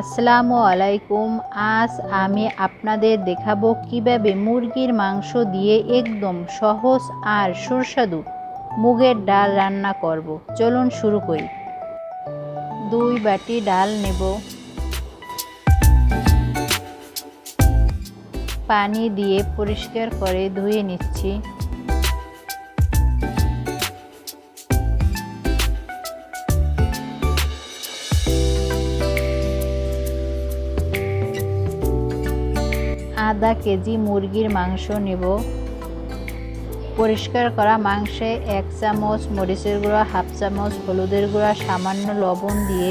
আসসালামু আলাইকুম। আজ আমি আপনাদের দেখাবো কীভাবে মুরগির মাংস দিয়ে একদম সহজ আর সুস্বাদু মুগের ডাল রান্না করব। চলুন শুরু করি। দুই বাটি ডাল নেব। পানি দিয়ে পরিষ্কার করে ধুয়ে নিচ্ছি। আধা কেজি মুরগির মাংস নেব। পরিষ্কার করা মাংসে এক চামচ মরিচের গুঁড়া, হাফ চামচ হলুদের গুঁড়া, সামান্য লবণ দিয়ে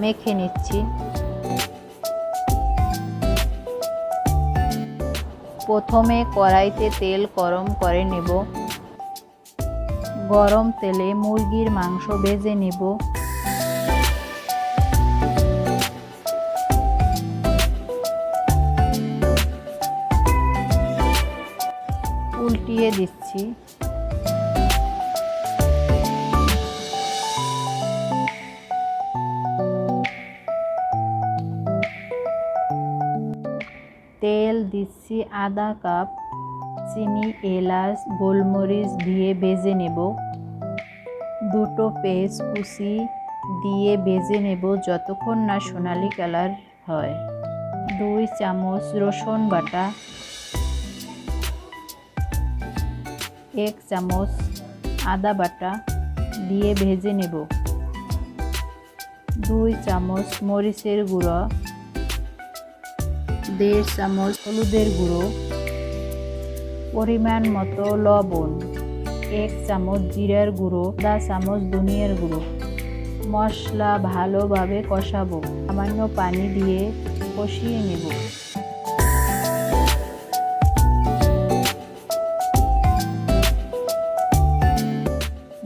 মেখে নিচ্ছি। প্রথমে কড়াইতে তেল গরম করে নেব। গরম তেলে মুরগির মাংস ভেজে নেব। উল্টিয়ে দিচ্ছি। তেল দিচ্ছি আধা কাপ চিনি, এলাচ, গোলমরিচ দিয়ে ভেজে নেব। দুটো পেস্ট কুচি দিয়ে ভেজে নেব যতক্ষণ না সোনালি কালার হয়। দুই চামচ রসুন বাটা এক চামচ আদা বাটা দিয়ে ভেজে নেব। দুই চামচ মরিচের গুঁড়ো, দেড় চামচ হলুদের গুঁড়ো, পরিমাণ মতো লবণ, এক চামচ জিরার গুঁড়ো, আধা চামচ ধনিয়ার গুঁড়ো। মশলা ভালোভাবে কষাবো। সামান্য পানি দিয়ে কষিয়ে নেব।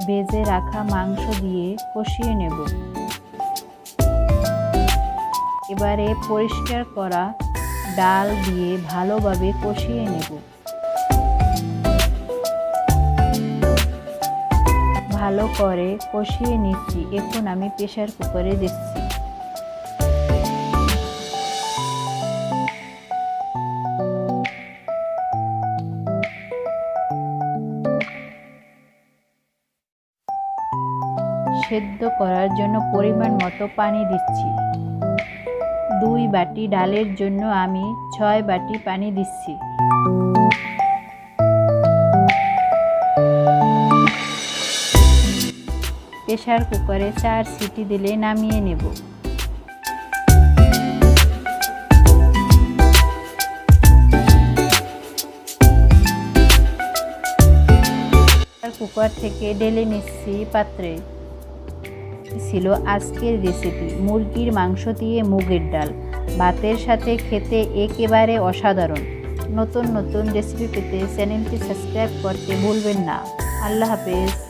বেজে রাখা মাংস দিয়ে কষিয়ে নেব। এবারে পরিষ্কার করা ডাল দিয়ে ভালোভাবে কষিয়ে নেব। ভালো করে কষিয়ে নিচ্ছি। এখন আমি প্রেশার কুকারে দিচ্ছি। সেদ্ধ করার জন্য পরিমাণ মতো পানি দিচ্ছি। দুই বাটি ডালের জন্য আমি ছয় বাটি পানি দিচ্ছি। প্রেশার কুকারে চার সিটি দিলে নামিয়ে নেব। কুকার থেকে ঢেলে নিচ্ছি পাত্রে। ছিল আজকের রেসিপি মুরগির মাংস দিয়ে মুগের ডাল, ভাতের সাথে খেতে একেবারে অসাধারণ। নতুন নতুন রেসিপি পেতে চ্যানেলটি সাবস্ক্রাইব করতে ভুলবেন না। আল্লাহ হাফেজ।